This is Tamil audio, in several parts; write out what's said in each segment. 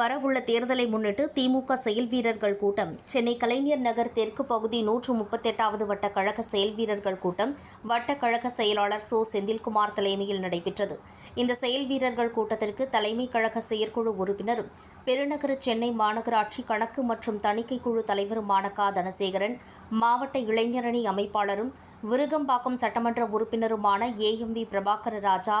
வரவுள்ள தேர்தலை முன்னிட்டு திமுக செயல் வீரர்கள் கூட்டம். சென்னை கலைஞர் நகர் தெற்கு பகுதி நூற்று முப்பத்தெட்டாவது வட்ட கழக செயல் வீரர்கள் கூட்டம் வட்ட கழக செயலாளர் சோ. செந்தில்குமார் தலைமையில் நடைபெற்றது. இந்த செயல் வீரர்கள் கூட்டத்திற்கு தலைமை கழக செயற்குழு உறுப்பினரும் பெருநகர சென்னை மாநகராட்சி கணக்கு மற்றும் தணிக்கை குழு தலைவருமான க. தனசேகரன் மாவட்ட இளைஞரணி அமைப்பாளரும் விருகம்பாக்கம் சட்டமன்ற உறுப்பினருமான ஏஎம்வி பிரபாகர ராஜா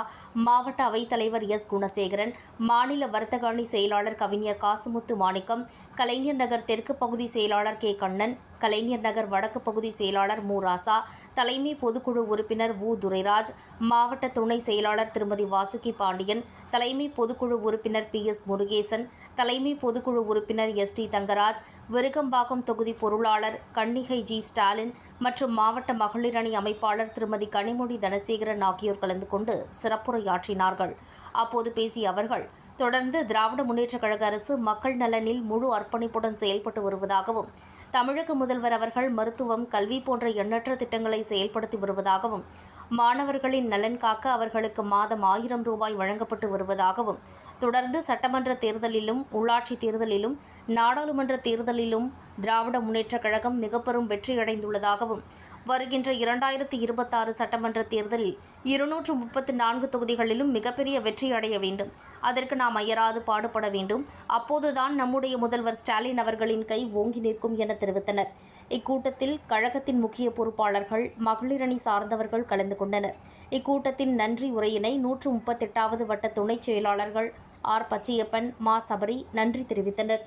மாவட்ட அவைத்தலைவர் எஸ். குணசேகரன் மாநில வர்த்தக அணி செயலாளர் கவிஞர் காசுமுத்து மாணிக்கம் கலைஞர் நகர் தெற்கு பகுதி செயலாளர் கே. கண்ணன் கலைஞர் நகர் வடக்கு பகுதி செயலாளர் மு. ராசா தலைமை பொதுக்குழு உறுப்பினர் வு துரைராஜ் மாவட்ட துணை செயலாளர் திருமதி வாசுகி பாண்டியன் தலைமை பொதுக்குழு உறுப்பினர் பி. எஸ். முருகேசன் தலைமை பொதுக்குழு உறுப்பினர் எஸ். டி. தங்கராஜ் விருகம்பாக்கம் தொகுதி பொருளாளர் கன்னிகை ஜி. ஸ்டாலின் மற்றும் மாவட்ட மகளிர் அணி அமைப்பாளர் திருமதி கனிமொழி தனசேகரன் ஆகியோர் கலந்து கொண்டு சிறப்புரையாற்றினார்கள். அப்போது பேசிய அவர்கள் தொடர்ந்து திராவிட முன்னேற்றக் கழக அரசு மக்கள் நலனில் முழு அர்ப்பணிப்புடன் செயல்பட்டு வருவதாகவும் தமிழக முதல்வர் அவர்கள் மருத்துவம் கல்வி போன்ற எண்ணற்ற திட்டங்களை செயல்படுத்தி வருவதாகவும் மாணவர்களின் நலன் காக்க அவர்களுக்கு மாதம் ஆயிரம் ரூபாய் வழங்கப்பட்டு வருவதாகவும் தொடர்ந்து சட்டமன்ற தேர்தலிலும் உள்ளாட்சி தேர்தலிலும் நாடாளுமன்ற தேர்தலிலும் திராவிட முன்னேற்றக் கழகம் மிகப்பெரும் வெற்றியடைந்துள்ளதாகவும் வருகின்ற இரண்டாயிரத்தி இருபத்தாறு சட்டமன்ற தேர்தலில் இருநூற்று முப்பத்து நான்கு தொகுதிகளிலும் மிகப்பெரிய வெற்றி அடைய வேண்டும். அதற்கு நாம் அயராது பாடுபட வேண்டும். அப்போதுதான் நம்முடைய முதல்வர் ஸ்டாலின் அவர்களின் கை ஓங்கி நிற்கும் என தெரிவித்தனர். இக்கூட்டத்தில் கழகத்தின் முக்கிய பொறுப்பாளர்கள் மகளிரணி சார்ந்தவர்கள் கலந்து கொண்டனர் இக்கூட்டத்தின் நன்றி உரையினை நூற்று முப்பத்தெட்டாவது வட்ட துணைச் செயலாளர்கள் ஆர். பச்சையப்பன் மா. சபரி நன்றி தெரிவித்தனர்.